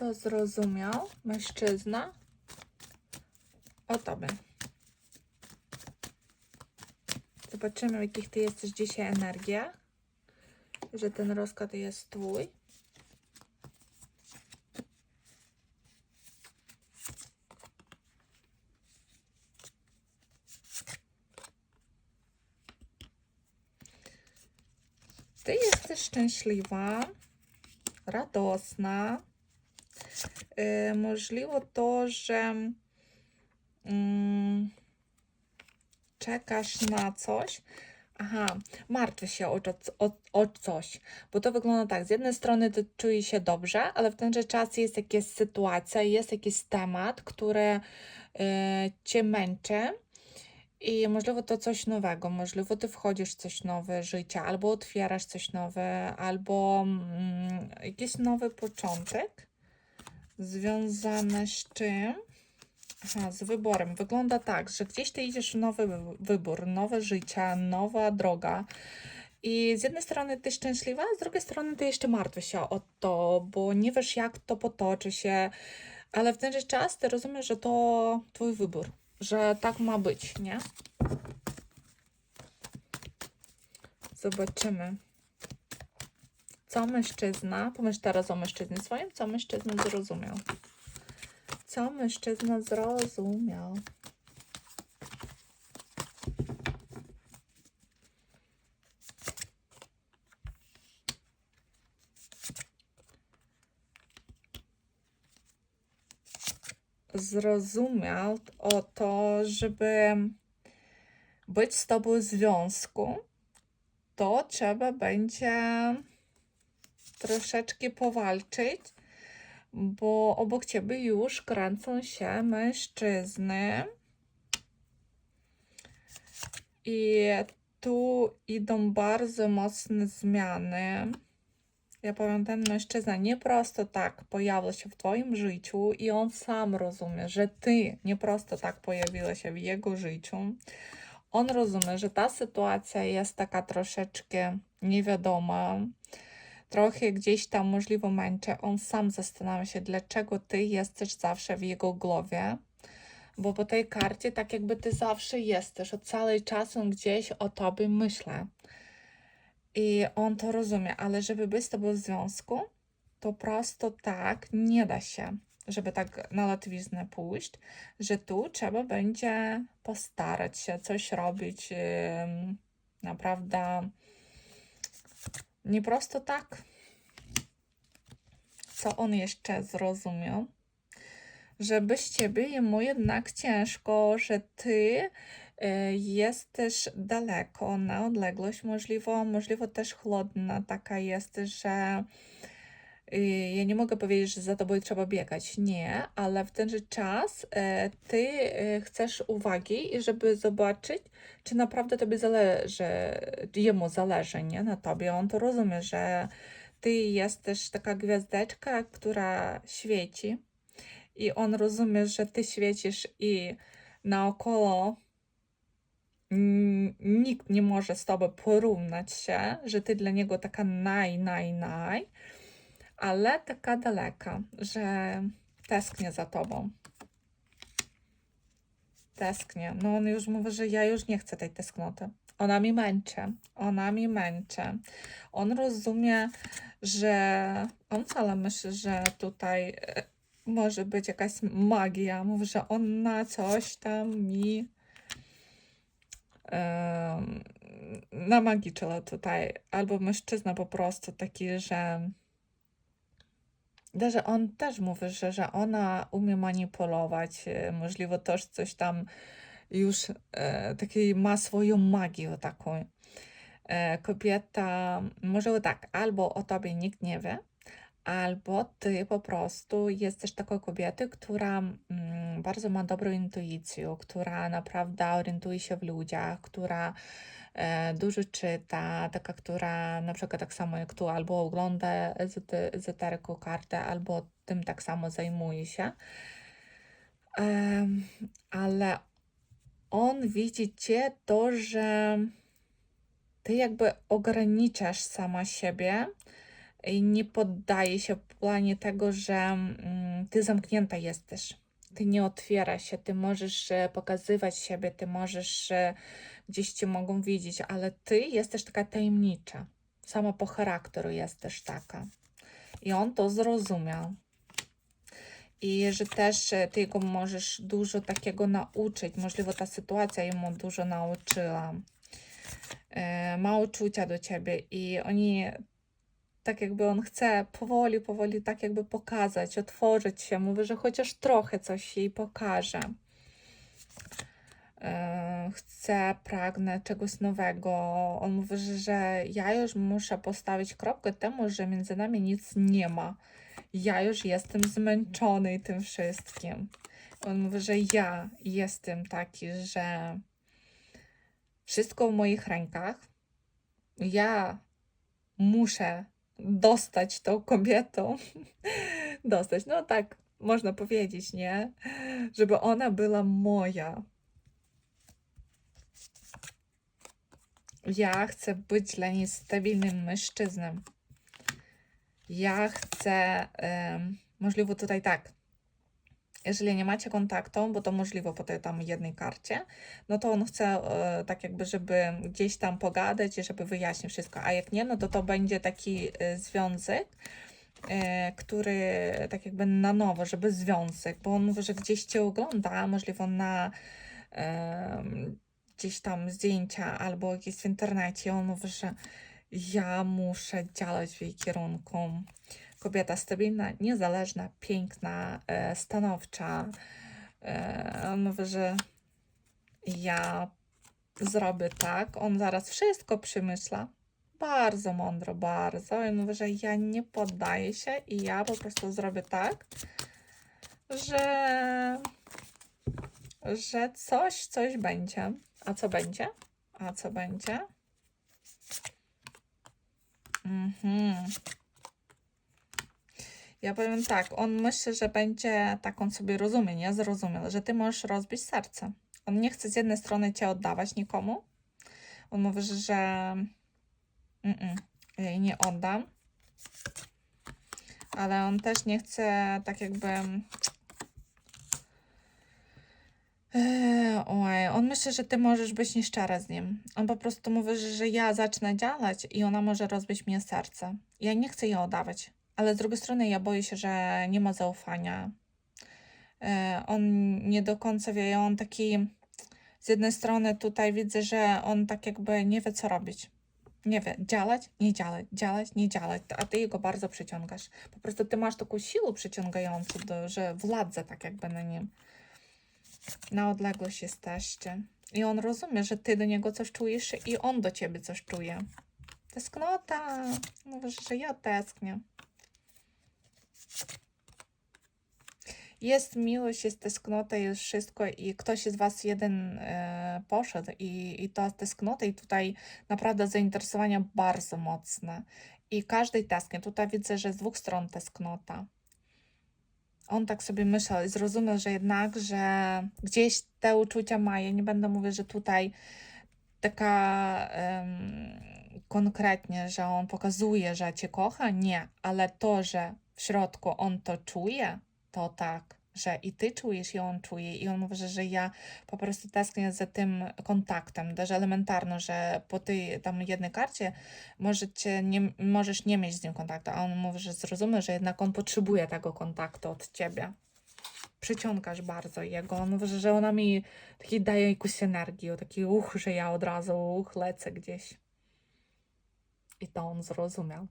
co zrozumiał mężczyzna o tobie. Zobaczymy, w jakich ty jesteś dzisiaj energiach. Że ten rozkład jest twój. Ty jesteś szczęśliwa, radosna. Możliwe to, że mm, czekasz na coś. Aha, martwisz się o, co- o, o coś, bo to wygląda tak, z jednej strony ty czujesz się dobrze, ale w tenże czas jest jakaś sytuacja, jest jakiś temat, który cię męczy i możliwe to coś nowego, możliwe ty wchodzisz w coś nowe życia, albo otwierasz coś nowe, albo mm, jakiś nowy początek związany z czym? Aha, z wyborem. Wygląda tak, że gdzieś ty idziesz w nowy wy- wybór, nowe życie, nowa droga. I z jednej strony ty szczęśliwa, z drugiej strony ty jeszcze martwisz się o to, bo nie wiesz jak to potoczy się, ale w ten sam czas ty rozumiesz, że to twój wybór, że tak ma być, nie? Zobaczymy. Co mężczyzna, pomyśl teraz o mężczyźnie swoim, co mężczyzna zrozumiał. Co mężczyzna zrozumiał? Zrozumiał o to, żeby być z tobą w związku, to trzeba będzie troszeczkę powalczyć, bo obok ciebie już kręcą się mężczyzny. I tu idą bardzo mocne zmiany. Ja powiem, ten mężczyzna nie prosto tak pojawił się w Twoim życiu i on sam rozumie, że Ty nie prosto tak pojawiła się w jego życiu. On rozumie, że ta sytuacja jest taka troszeczkę niewiadoma, trochę gdzieś tam możliwe męczy. On sam zastanawia się, dlaczego Ty jesteś zawsze w jego głowie. Bo po tej karcie, tak jakby Ty zawsze jesteś, od cały czas on gdzieś o Tobie myślę. I on to rozumie, ale żeby być z tobą w związku, to prosto tak nie da się, żeby tak na łatwiznę pójść, że tu trzeba będzie postarać się coś robić naprawdę nie prosto tak. Co on jeszcze zrozumiał? Że bez ciebie jemu jednak ciężko, że ty y, jesteś daleko na odległość, możliwe, możliwe też chłodna taka jest, że ja nie mogę powiedzieć, że za tobą trzeba biegać. Nie, ale w tenże czas y, ty y, chcesz uwagi, żeby zobaczyć, czy naprawdę tobie zależy, jemu zależy, nie, na tobie. On to rozumie, że ty jesteś taka gwiazdeczka, która świeci i on rozumie, że ty świecisz i naokoło nikt nie może z tobą porównać się, że ty dla niego taka naj, naj, naj, ale taka daleka, że tęsknię za tobą. Tęsknię. No on już mówi, że ja już nie chcę tej tęsknoty. Ona mi męczy. Ona mi męczy. On rozumie, że on wcale myśli, że tutaj e, może być jakaś magia. Mówi, że on na coś tam mi em, namagiczyła tutaj. Albo mężczyzna po prostu taki, że że on też mówi, że, że ona umie manipulować, e, możliwe też coś tam już e, takiej ma swoją magię taką. E, kobieta, może tak, albo o tobie nikt nie wie, albo ty po prostu jesteś taką kobietą, która mm, bardzo ma dobrą intuicję, która naprawdę orientuje się w ludziach, która e, dużo czyta, taka, która na przykład tak samo jak tu albo ogląda ezoteryką kartę, albo tym tak samo zajmuje się. Ale on widzi cię to, że ty jakby ograniczasz sama siebie nie poddaje się w planie tego, że mm, ty zamknięta jesteś. Ty nie otwiera się, ty możesz e, pokazywać siebie, ty możesz e, gdzieś cię mogą widzieć, ale ty jesteś taka tajemnicza. Sama po charakteru jesteś taka. I on to zrozumiał. I że też e, ty go możesz dużo takiego nauczyć. Możliwe ta sytuacja jemu dużo nauczyła. Ma uczucia do ciebie i oni tak jakby on chce powoli, powoli tak jakby pokazać, otworzyć się. Mówi, że chociaż trochę coś jej pokaże. E, Chcę, pragnę czegoś nowego. On mówi, że ja już muszę postawić kropkę temu, że między nami nic nie ma. Ja już jestem zmęczony tym wszystkim. On mówi, że ja jestem taki, że wszystko w moich rękach. Ja muszę dostać tą kobietą. dostać, no tak można powiedzieć, nie? Żeby ona była moja. Ja chcę być dla niej stabilnym mężczyzną. Ja chcę, możliwe tutaj tak, jeżeli nie macie kontaktu, bo to możliwe po tej tam jednej karcie, no to on chce e, tak jakby, żeby gdzieś tam pogadać i żeby wyjaśnić wszystko, a jak nie, no to to będzie taki e, związek, e, który tak jakby na nowo, żeby związek, bo on mówi, że gdzieś cię ogląda, możliwe na em, gdzieś tam zdjęcia albo jakieś w internecie, on mówi, że ja muszę działać w jej kierunku. Kobieta stabilna, niezależna, piękna, e, stanowcza. E, mówi, że ja zrobię tak. On zaraz wszystko przemyśla. Bardzo mądro, bardzo. I mówi, że ja nie poddaję się i ja po prostu zrobię tak, że, że coś, coś będzie. A co będzie? A co będzie? Mhm. Ja powiem tak, on myśli, że będzie, tak on sobie rozumie, nie zrozumiał, że ty możesz rozbić serce. On nie chce z jednej strony cię oddawać nikomu. On mówi, że, mm, ja jej nie oddam. Ale on też nie chce tak jakby Eee, Oj, on myśli, że ty możesz być nieszczera z nim. On po prostu mówi, że ja zacznę działać i ona może rozbić mnie serce. Ja nie chcę jej oddawać, ale z drugiej strony ja boję się, że nie ma zaufania. Eee, on nie do końca wie, on taki z jednej strony tutaj widzę, że on tak jakby nie wie, co robić. Nie wie, działać, nie działać, działać, nie działać, a ty jego bardzo przyciągasz. Po prostu ty masz taką siłę przyciągającą, do, że władzę tak jakby na nim na odległość jesteście. I on rozumie, że ty do niego coś czujesz i on do ciebie coś czuje. Tęsknota. Mówisz, że ja tęsknię. Jest miłość, jest tęsknota, jest wszystko i ktoś z Was jeden e, poszedł i, i ta tęsknota i tutaj naprawdę zainteresowania bardzo mocne. I każdej tęsknie. Tutaj widzę, że z dwóch stron tęsknota on tak sobie myślał i zrozumiał, że jednak, że gdzieś te uczucia ma. Ja nie będę mówić, że tutaj taka um, konkretnie, że on pokazuje, że cię kocha, nie, ale to, że w środku on to czuje, to tak że i ty czujesz, i on czuje, i on że, że ja po prostu tęsknię za tym kontaktem, też elementarno, że po tej tam jednej karcie możecie nie, możesz nie mieć z nim kontaktu, a on mówi, że zrozumie, że jednak on potrzebuje tego kontaktu od ciebie. Przyciągasz bardzo jego. On mówi, że ona mi taki daje jakąś energię, taki uch, że ja od razu uch, lecę gdzieś. I to on zrozumiał.